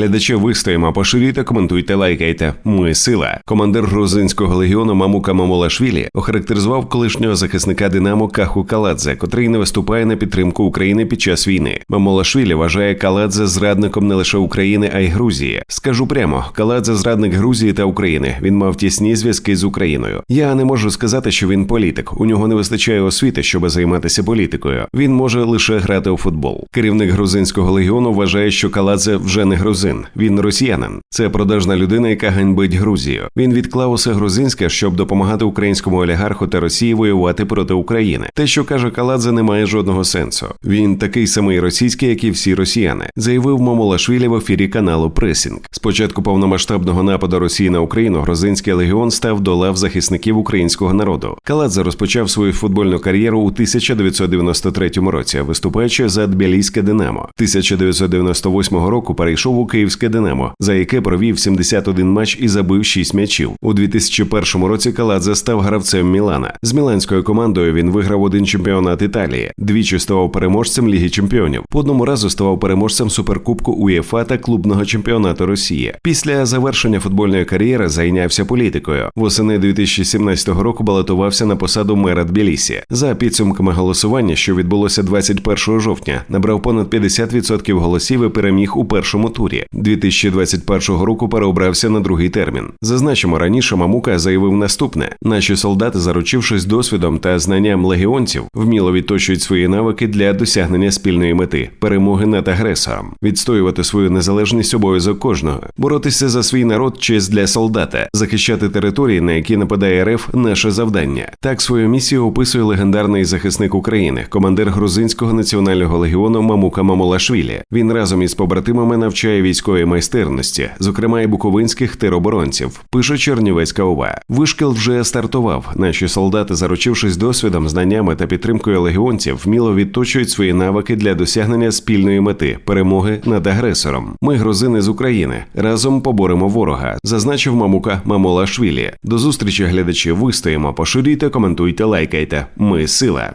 глядачі, вистоїмо, поширюйте, коментуйте, лайкайте. Ми сила. Командир грузинського легіону Мамука Мамолашвілі охарактеризував колишнього захисника Динамо Каху Каладзе, котрий не виступає на підтримку України під час війни. Мамолашвілі вважає Каладзе зрадником не лише України, а й Грузії. Скажу прямо, Каладзе зрадник Грузії та України. Він мав тісні зв'язки з Україною. Я не можу сказати, що він політик. У нього не вистачає освіти, щоб займатися політикою. Він може лише грати у футбол. Керівник грузинського легіону вважає, що Каладзе вже не грузин, він росіянин. Це продажна людина, яка ганьбить Грузію. Він відклав усе грузинське, щоб допомагати українському олігарху та Росії воювати проти України. Те, що каже Каладзе, не має жодного сенсу. Він такий самий російський, як і всі росіяни, заявив Мамулашвілі в ефірі каналу Пресінг. Спочатку повномасштабного нападу Росії на Україну грузинський легіон став до лав захисників українського народу. Каладзе розпочав свою футбольну кар'єру у 1993 році, виступаючи за Тбіліське Динамо. 1998 року перейшов у Київське Динамо, за яке провів 71 матч і забив 6 м'ячів. У 2001 році Каладзе став гравцем Мілана. З міланською командою він виграв один чемпіонат Італії, двічі ставав переможцем Ліги Чемпіонів. По одному разу ставав переможцем суперкубку УЄФА та клубного чемпіонату Росії. Після завершення футбольної кар'єри зайнявся політикою. Восени 2017 року балотувався на посаду мера Тбілісі. За підсумками голосування, що відбулося 21 жовтня, набрав понад 50% голосів і переміг у першому турі. 2021 року переобрався на другий термін. Зазначимо, раніше Мамука заявив наступне: наші солдати, заручившись досвідом та знанням легіонців, вміло відточують свої навики для досягнення спільної мети перемоги над агресором, відстоювати свою незалежність обов'язок кожного, боротися за свій народ честь для солдата, захищати території, на які нападає РФ, наше завдання. Так свою місію описує легендарний захисник України, командир грузинського національного легіону Мамука Мамулашвілі. Він разом із побратимами навчає військової майстерності, зокрема і буковинських тероборонців. Пише Чернівецька ОВА. Вишкіл вже стартував. Наші солдати, заручившись досвідом, знаннями та підтримкою легіонців, вміло відточують свої навики для досягнення спільної мети перемоги над агресором. Ми грузини з України разом поборемо ворога, зазначив Мамука Мамулашвілі. До зустрічі глядачі. Вистоїмо, поширюйте, коментуйте, лайкайте. Ми сила.